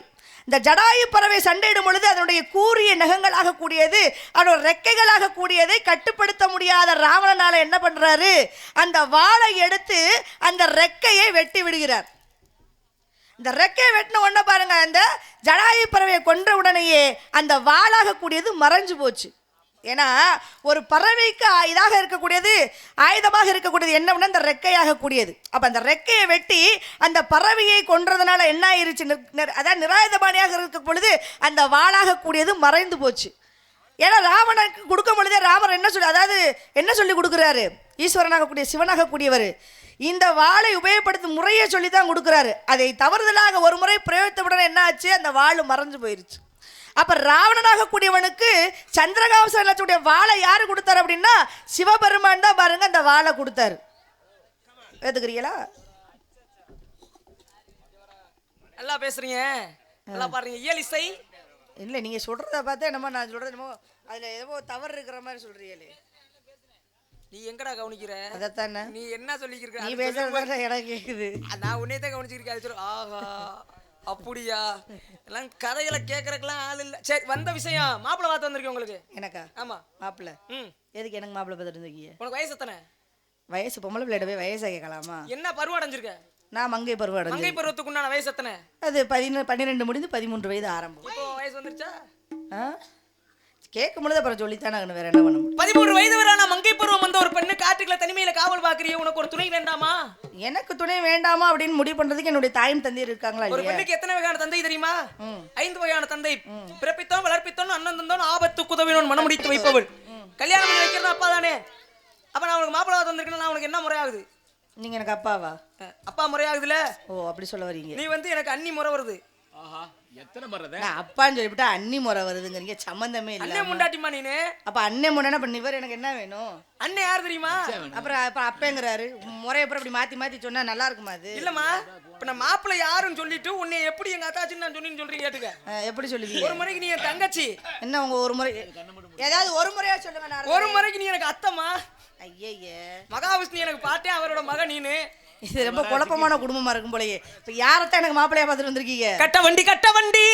இந்த ஜடாயு பறவை சண்டையிடும் பொழுது அதனுடைய கூரிய நகங்களாக கூடியது அதோட ரெக்கைகளாக கூடியதை கட்டுப்படுத்த முடியாத ராவணனால என்ன பண்றாரு? அந்த வாழை எடுத்து அந்த ரெக்கையை வெட்டி விடுகிறார். இந்த ரெக்கையை வெட்டின உடனே பாருங்க அந்த ஜடாயு பறவையை கொன்ற உடனேயே அந்த வாளாக கூடியது மறைஞ்சு போச்சு. ஏன்னா ஒரு பறவைக்கு இதாக இருக்கக்கூடியது ஆயுதமாக இருக்கக்கூடியது என்ன அந்த ரெக்கையாக கூடியது. அப்ப அந்த ரெக்கையை வெட்டி அந்த பறவையை கொன்றதுனால என்ன ஆயிருச்சு? அதாவது நிராயுதபாணியாக இருக்க பொழுது அந்த வாளாக கூடியது மறைந்து போச்சு. ஏன்னா ராவணனுக்கு கொடுக்கும் பொழுதே ராமர் என்ன சொல்லி அதாவது என்ன சொல்லி கொடுக்குறாரு? ஈஸ்வரனாக கூடிய சிவனாக கூடியவர். இந்த வாளை உபயோகப்படுத்தும் முறையை சொல்லி தான் கொடுக்குறாரு. அதை தவறுதலாக ஒரு முறை பிரயோகித்த என்ன ஆச்சு? அந்த வாள் மறைஞ்சு போயிருச்சு. அப்ப ராவணனாக கூடியவனுக்கு சந்திரகாம்சம் எல்லாத்துடைய வாளை யாரு கொடுத்தாரு அப்படின்னா சிவபெருமான் தான் பாருங்க அந்த வாளை கொடுத்தாரு. ஏத்துக்கிறீங்களா? நல்லா பேசுறீங்க. நல்லா பாருங்க. இயல் இசை. இல்லை நீங்க சொல்றத பார்த்தா என்னமோ நான் சொல்றது என்னமோ அதுல ஏதோ தவறு இருக்கிற மாதிரி சொல்றீங்களே நீ எங்கடா கவனிக்கிற? அதைத்தானே? நீ என்ன சொல்லிக்கிருக்க? நீ. பேசுறது எனக்கு கேக்குது. நான் உன்னே தான் கவனிச்சிருக்கேன் அது சொல்லு ஆஹா. அப்படியா? எல்லாம் கதைகளை கேட்கறதுக்கெல்லாம் ஆள் இல்ல. சரி வந்த விஷயம். மாப்பிள்ளை பார்த்து வந்திருக்கேன் உங்களுக்கு? எனக்கா? ஆமா. மாப்பிள்ள? ம். எதுக்கு எனக்கு மாப்பிள்ள பார்த்துட்டு இருந்தீங்க உனக்கு வயசு எத்தனை? வயசு பொம்பளை பிள்ளைகிட்ட போய் வயசை கேட்கலாமா என்ன பருவம் அடைஞ்சிருக்க? நான் மங்கை பருவம் மங்கை அடைஞ்சேன் பருவத்துக்கு உண்டான வயசு எத்தனை? அது பதினொன்று பன்னிரெண்டு முடிந்து பதிமூன்று வயது ஆரம்பம். இப்போ வயசு வந்துருச்சா? ஆ? கேட்கும் பொழுது அப்புறம் சொல்லித்தானே ஆகணும், வேற என்ன பண்ண முடியும்? பதிமூன்று வயது வரான மங்கை பருவம் வந்த ஒரு பெண்ணு காட்டுக்குள்ள தனிமையில காவல் பாக்குறிய உனக்கு ஒரு துணை வேண்டாமா? எனக்கு துணை வேண்டாமா அப்படின்னு முடிவு பண்றதுக்கு என்னுடைய தாயும் தந்தையர் இருக்காங்களா ஒரு பெண்ணுக்கு எத்தனை வகையான தந்தை தெரியுமா. ஐந்து வகையான தந்தை. பிறப்பித்தோம் வளர்ப்பித்தோம் அண்ணன் தந்தோம் ஆபத்து குதவினோன் மனமுடித்து வைப்பவள். கல்யாணம் பண்ணி வைக்கிறது அப்பா தானே அப்ப நான் உனக்கு மாப்பிள்ளை வந்திருக்கேன் நான் உனக்கு என்ன முறையாகுது நீங்க எனக்கு அப்பாவா? அப்பா முறையாகுதுல ஓ அப்படி சொல்ல வரீங்க. நீ வந்து எனக்கு அண்ணி முறை வருது. ஆஹா எத்தனை மரத நான் அப்பான்னு சொல்லிவிட்டா அண்ணி முறை வருதுங்கிறீங்க சம்மந்தமே இல்லை அண்ணே முண்டாட்டிமா நீனு? அப்ப அண்ணன் முன்னா பண்ணி? இவர் எனக்கு என்ன வேணும்? அண்ணே யார் தெரியுமா? அப்புறம் அப்ப அப்பேங்கிறாரு. முறைய அப்புறம் இப்படி மாத்தி மாத்தி சொன்னா நல்லா இருக்குமா அது? இல்லம்மா இப்ப நான் மாப்பிள்ளை யாருன்னு சொல்லிட்டு உன்னை எப்படி எங்க அத்தாச்சின்னு நான் சொன்னேன்னு சொல்றீங்க கேட்டுக்க. எப்படி சொல்லுவீங்க? ஒரு முறைக்கு நீ என் தங்கச்சி. என்ன உங்க ஒரு முறை? ஏதாவது ஒரு முறையா சொல்லுங்க ஒரு முறைக்கு நீ எனக்கு அத்தம்மா. ஐயய்யே மகாவிஷ்ணு எனக்கு பாட்டே அவரோட மக நீனு. இது ரொம்ப குழப்பமான குடும்பமா இருக்கும் போலயே. இப்ப யாரத்தான் எனக்கு மாப்பிள்ளையா பார்த்துட்டு வந்திருக்கீங்க? கட்ட வண்டி கட்ட வண்டி.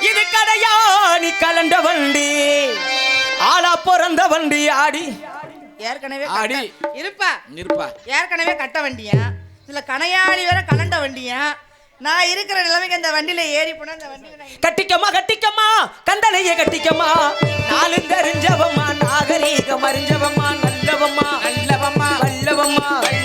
இது கடையா நீ கலண்ட வண்டி. ஆளா பிறந்த வண்டி ஆடி. ஏற்கனவே ஆடி. இருப்பா. நிற்பா. ஏற்கனவே கட்ட வண்டியா? இதுல கனையாளி வேற கலண்ட வண்டியா? நான் இருக்கிற நிலைமைக்கு அந்த வண்டியில ஏறி போனா அந்த வண்டியில நான் கட்டிக்கம்மா கட்டிக்கம்மா. கந்தலைய கட்டிக்கம்மா. நாலு தெரிஞ்சவம்மா நாகரீகம் அறிஞ்சவம்மா நல்லவம்மா. நல்லவம்மா. தேவம்மா.